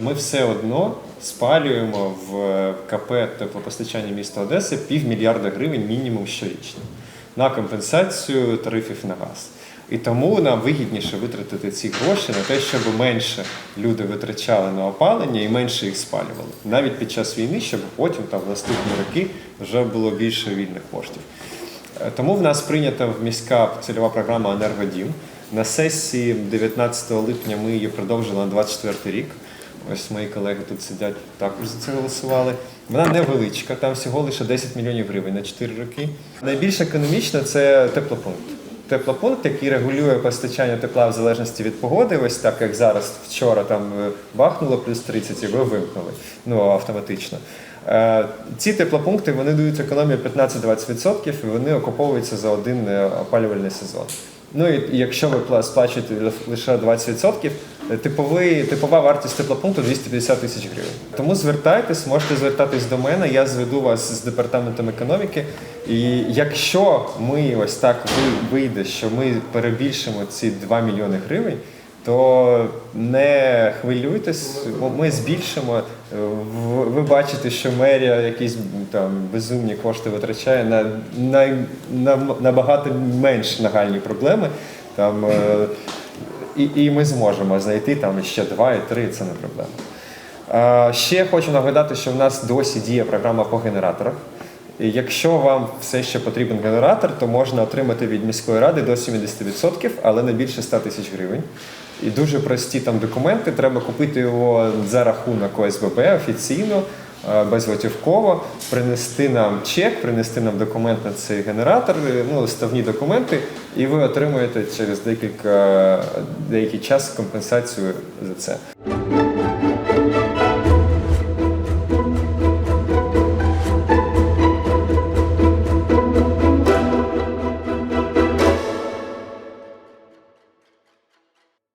Ми все одно спалюємо в КП теплопостачання міста Одеси півмільярда гривень мінімум щорічно на компенсацію тарифів на газ. І тому нам вигідніше витратити ці гроші на те, щоб менше люди витрачали на опалення і менше їх спалювали, навіть під час війни, щоб потім там в наступні роки вже було більше вільних коштів. Е, Тому в нас прийнята міська цільова програма Енергодім. На сесії 19 липня ми її продовжили на 24 рік. Ось мої колеги тут сидять, також за це голосували. Вона невеличка, там всього лише 10 мільйонів гривень на 4 роки. Найбільш економічно це теплопункт. Теплопункт, який регулює постачання тепла в залежності від погоди, ось так як зараз вчора там е, бахнуло плюс 30 і ви вимкнули ну, автоматично. Е, Ці теплопункти вони дають економію 15-20% і вони окуповуються за один е, опалювальний сезон. Ну і якщо ви сплачуєте лише 20%, е, типовий, типова вартість теплопункту 250 тисяч гривень. Тому звертайтесь, можете звертатись до мене, я зведу вас з департаментом економіки. І якщо ми ось так ви- вийде, що ми перебільшимо ці 2 мільйони гривень, то не хвилюйтесь, бо ми збільшимо. Ви бачите, що мерія якісь там безумні кошти витрачає на, на, на набагато менш нагальні проблеми. Там, е, і, і ми зможемо знайти там ще два і три, це не проблема. А, Ще хочу нагадати, що в нас досі діє програма по генераторах. І якщо вам все ще потрібен генератор, то можна отримати від міської ради до 70%, але не більше 100 тисяч гривень. І дуже прості там документи. Треба купити його за рахунок ОСББ офіційно, е, безготівково, принести нам чек, принести нам документ на цей генератор, е, ну, листовні документи, і ви отримуєте через декілька деякий час компенсацію за це.